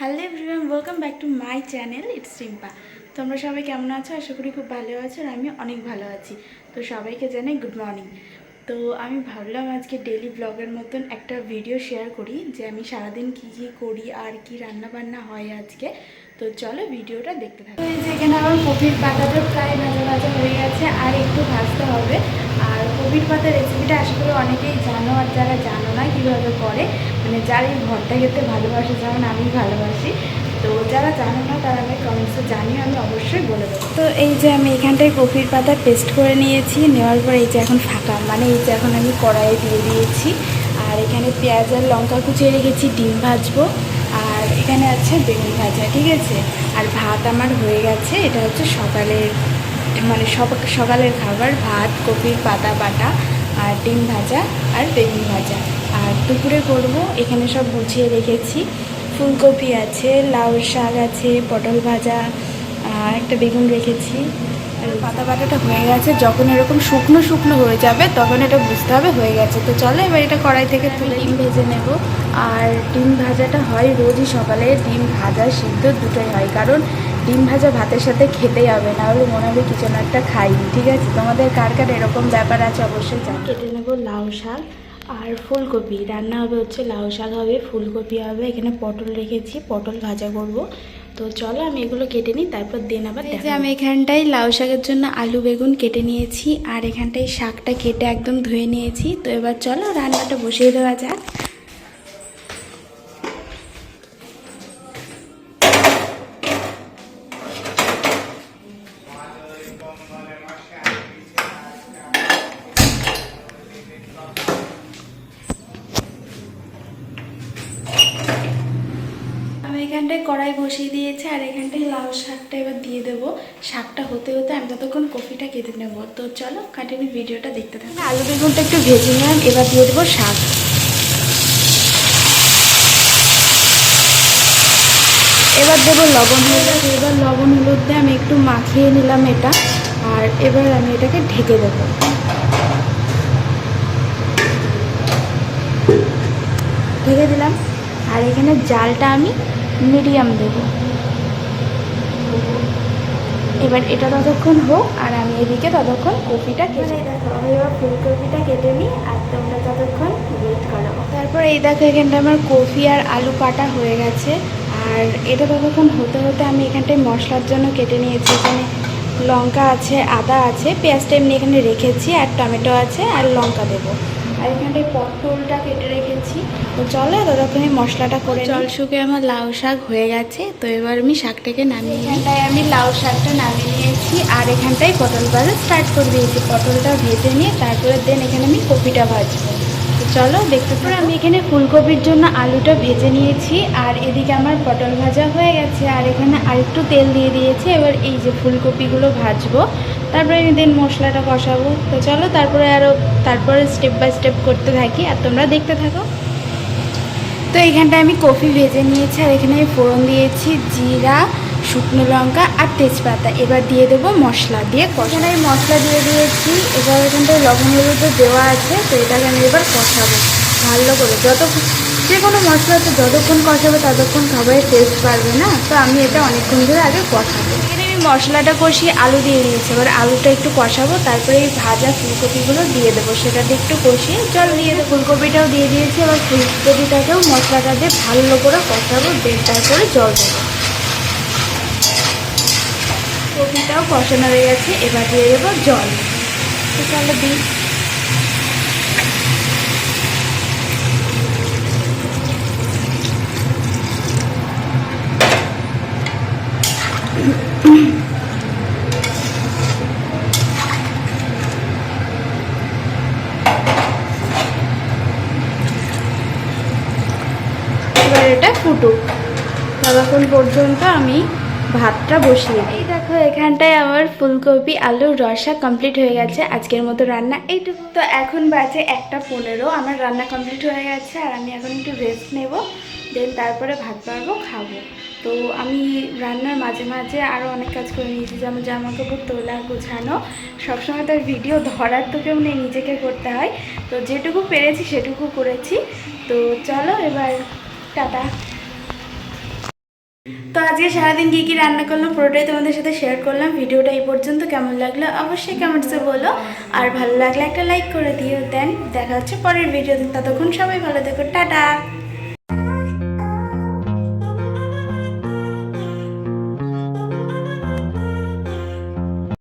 Hello everyone welcome back to my channel it's Rimpa তোমরা সবাই কেমন আছো? আশা করি খুব ভালো আছো আর আমি অনেক ভালো আছি। তো সবাইকে জানাই গুড মর্নিং তো আমি ভাবলাম আজকে ডেলি ব্লগের মতন একটা ভিডিও শেয়ার করি যে আমি সারাদিন কী কী করি, আর কি রান্না বান্না হয় আজকে। তো চলো ভিডিওটা দেখতে থাকো। এই যে এখানে আমার কপির পাতাটা প্রায় ভাজা ভাজা হয়ে গেছে আর একটু ভাজতে হবে। আর কপির পাতার রেসিপিটা আশা করি অনেকেই জানো আর যারা জানো না কীভাবে করে মানে যারা এই ভর্তা খেতে ভালোবাসে যেমন আমি ভালোবাসি। তো যারা জানো না তারা আমি কমেন্টসে জানিও আমি অবশ্যই বলে দেবো। তো এই যে আমি এখানটায় কপির পাতা পেস্ট করে নিয়েছি নেওয়ার পর এই যে এখন ফাঁকা মানে এই যে এখন আমি কড়াইয়ে দিয়ে দিয়েছি। আর এখানে পেঁয়াজ আর লঙ্কা কুচিয়ে রেখেছি ডিম ভাজবো। এখানে আছে বেগুন ভাজা, ঠিক আছে? আর ভাত আমার হয়ে গেছে, এটা হচ্ছে সকালের মানে সকালের খাবার, ভাত কপির পাতা, বাটা, আর ডিম ভাজা আর বেগুন ভাজা। আর দুপুরে করব, এখানে সব গুছিয়ে রেখেছি। ফুলকপি আছে, লাউ শাক আছে, পটল ভাজা একটা বেগুন রেখেছি। পাতা বাটাটা হয়ে গেছে। যখন এরকম শুকনো শুকনো হয়ে যাবে তখন এটা বুঝতে হবে হয়ে গেছে। তো চলো এবার এটা কড়াই থেকে তুলে ডিম ভেজে নেব। আর ডিম ভাজাটা হয় রোজই সকালে। ডিম ভাজা সিদ্ধ দুটোই হয়। কারণ ডিম ভাজা ভাতের সাথে খেতেই হবে না হলে মনে হবে কিছু না একটা খাইনি। ঠিক আছে? তোমাদের কার কার এরকম ব্যাপার আছে অবশ্যই জানো কেটে নেব লাউ শাক আর ফুলকপি। রান্না হবে হচ্ছে লাউ শাক হবে ফুলকপি হবে। এখানে পটল রেখেছি পটল ভাজা করব। তো চলো আমি এগুলো কেটে নিই তারপর দিন আবার দেখি আমি এখানটায় লাউ শাকের জন্য আলু বেগুন কেটে নিয়েছি আর এখানটায় শাকটা কেটে একদম ধুয়ে নিয়েছি। তো এবার চলো রান্নাটা বসিয়ে দেওয়া যাক। এখানটায় কড়াই বসিয়ে দিয়েছে, আর এখানটায় লাউ শাকটা এবার দিয়ে দেবো। শাকটা হতে হতে আমি ততক্ষণ কফিটা কেটে নেব। তো চলো কন্টিনিউ ভিডিওটা দেখতে থাকো। আলু বেগুনটা একটু ভেজে নিলাম, এবার দিয়ে দেবো শাক। এবার দেবো লবণ হলুদ। এবার লবণ হলুদ দিয়ে আমি একটু মাখিয়ে নিলাম এটা, আর এবার আমি এটাকে ঢেকে দেবো। ঢেকে দিলাম, আর এখানে জালটা আমি মিডিয়াম দেব। এবার এটা ততক্ষণ হোক আর আমি এদিকে ততক্ষণ কপিটা কেটে দেখো আমি এবার ফুলকপিটা কেটে নিই আর তোমরা ততক্ষণ ওয়েট করো। তারপর এই দেখো এখানটা আমার কফি আর আলু কাটা হয়ে গেছে। আর এটা ততক্ষণ হতে হতে আমি এখানটায় মশলার জন্য কেটে নিয়েছি। এখানে লঙ্কা আছে আদা আছে পেঁয়াজটা এমনি এখানে রেখেছি আর টমেটো আছে আর লঙ্কা দেবো। আর এখানটায় পটলটা কেটে রেখেছি। তো চলো ততক্ষণে মশলাটা করে জল শুকে আমার লাউ শাক হয়ে গেছে তো এবার আমি শাকটাকে নামিয়ে এখানটায় আমি লাউ শাকটা নামিয়ে নিয়েছি আর এখানটায় পটল ভাজা স্টার্ট করে দিয়েছি। পটলটা ভেজে নিয়ে তারপরে দেন এখানে আমি কপিটা ভাজবো। তো চলো, দেখতে পরে আমি এখানে ফুলকপির জন্য আলুটা ভেজে নিয়েছি, আর এদিকে আমার পটল ভাজা হয়ে গেছে, আর এখানে আরেকটু তেল দিয়ে দিয়েছি। এবার এই যে ফুলকপিগুলো ভাজবো, তারপরে দেন মশলাটা কষাবো। তো চলো, তারপরে আরও তারপরে স্টেপ বাই স্টেপ করতে থাকি, আর তোমরা দেখতে থাকো। তো এখানটায় আমি কফি ভেজে নিয়েছি, আর এখানে আমি ফোড়ন দিয়েছি, জিরা শুকনো লঙ্কা আর তেজপাতা। এবার দিয়ে দেবো মশলা দিয়ে এখানে আমি মশলা দিয়ে দিয়েছি। এবার এখানটায় লবণ হলুদও দেওয়া আছে তো এটাকে আমি এবার কষাবো ভালো করে। যত যে কোনো মশলা তো যতক্ষণ কষাবে ততক্ষণ খাবারের টেস্ট পারবে না। তো আমি এটা অনেকক্ষণ ধরে আগে কষাবো। এখানে আমি মশলাটা কষিয়ে আলু দিয়ে দিয়েছি এবার আলুটা একটু কষাবো তারপরে এই ভাজা ফুলকপিগুলো দিয়ে দেবো। সেটা দিয়ে একটু কষিয়ে জল দিয়ে দেবো। ফুলকপিটাও দিয়ে দিয়েছি। এবার ফুলকপিটাকেও মশলাটা দিয়ে ভালো করে কষাবো। দিয়ে তারপরে জল দেবো। কপিটাও কষানো হয়ে গেছে, এবার দিয়ে দেবো জল। তো চলো দিই। এবার এটা ফুটুক। ততক্ষণ পর্যন্ত আমি ভাতটা বসিয়ে এই দেখো, এখানটায় আমার ফুলকপি, আলুর রসা কমপ্লিট হয়ে গেছে, আজকের মতো রান্না। এইটুকু তো এখন বাজে একটা পনেরো, আমার রান্না কমপ্লিট হয়ে গেছে, আর আমি এখন একটু রেস্ট নেব দেন তারপরে ভাত পারব খাব। তো আমি রান্নার মাঝে মাঝে আরও অনেক কাজ করে নিয়েছি, যেমন জামা কাপড় তোলা, গোছানো, সবসময় তার ভিডিও ধরার তো কেউ নেই, নিজেকে করতে হয়। তো যেটুকু পেরেছি সেটুকু করেছি। তো চলো এবার, টাটা। তো আজকে সারাদিন কী কী রান্না করলাম, পুরোটাই তোমাদের সাথে শেয়ার করলাম। ভিডিওটা এই পর্যন্ত কেমন লাগল অবশ্যই কমেন্টসে বলো। আর ভালো লাগলে একটা লাইক করে দিও। দেন দেখা হচ্ছে পরের ভিডিওতে। ততক্ষণ সবাই ভালো থেকো। টাটা!